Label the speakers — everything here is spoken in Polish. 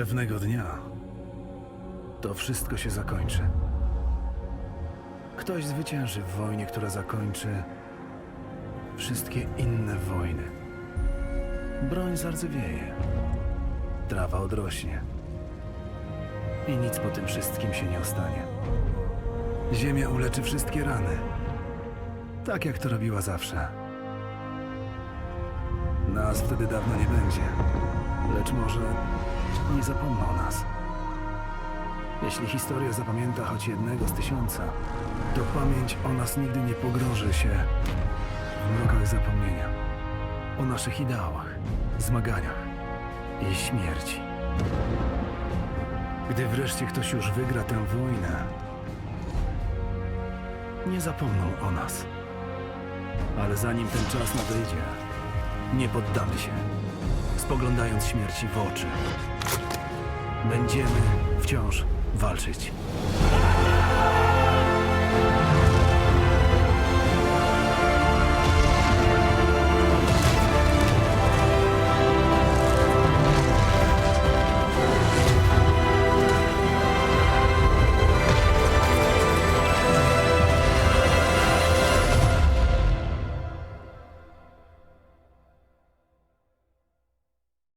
Speaker 1: Pewnego dnia to wszystko się zakończy. Ktoś zwycięży w wojnie, która zakończy wszystkie inne wojny. Broń zardzewieje, trawa odrośnie i nic po tym wszystkim się nie ostanie. Ziemia uleczy wszystkie rany, tak jak to robiła zawsze. Nas wtedy dawno nie będzie, lecz może nie zapomną nas. Jeśli historia zapamięta choć jednego z tysiąca, to pamięć o nas nigdy nie pogrąży się w mrokach zapomnienia. O naszych ideałach, zmaganiach i śmierci. Gdy wreszcie ktoś już wygra tę wojnę, nie zapomną o nas. Ale zanim ten czas nadejdzie, nie poddamy się, spoglądając śmierci w oczy. Będziemy wciąż walczyć.